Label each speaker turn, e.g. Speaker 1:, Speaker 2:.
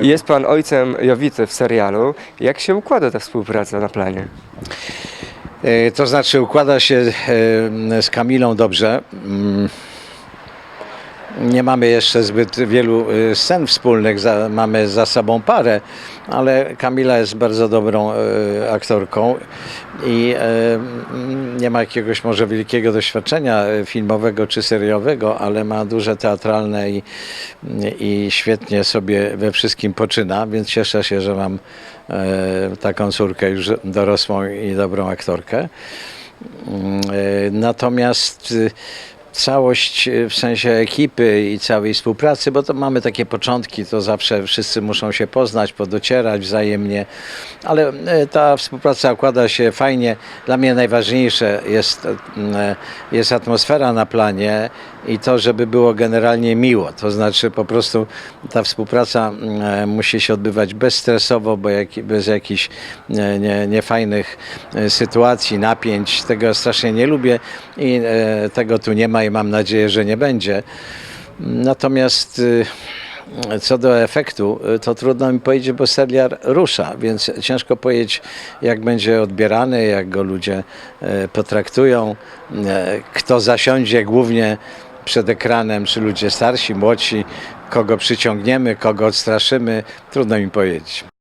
Speaker 1: Jest pan ojcem Jowicy w serialu. Jak się układa ta współpraca na planie?
Speaker 2: E, To znaczy układa się e, z Kamilą dobrze. Nie mamy jeszcze zbyt wielu e, scen wspólnych, za, mamy za sobą parę, ale Kamila jest bardzo dobrą e, aktorką i e, mm, nie ma jakiegoś może wielkiego doświadczenia filmowego czy seriowego, ale ma duże teatralne i, i świetnie sobie we wszystkim poczyna, więc cieszę się, że mam taką córkę już dorosłą i dobrą aktorkę. Mm, Natomiast y, całość y, w sensie ekipy i całej współpracy, bo to mamy takie początki, to zawsze wszyscy muszą się poznać, podocierać wzajemnie, ale e, ta współpraca układa się fajnie. Dla mnie najważniejsze jest, e, jest atmosfera na planie i to, żeby było generalnie miło. To znaczy po prostu ta współpraca e, musi się odbywać bezstresowo, bo jak, bez jakichś nie, nie, niefajnych e, sytuacji, napięć. Tego strasznie nie lubię i e, tego tu nie ma i mam nadzieję, że nie będzie. Natomiast y, co do efektu, y, to trudno mi powiedzieć, bo serial rusza, więc ciężko powiedzieć, jak będzie odbierany, jak go ludzie e, potraktują, kto zasiądzie głównie przed ekranem, czy ludzie starsi, młodsi, kogo przyciągniemy, kogo odstraszymy, trudno mi powiedzieć.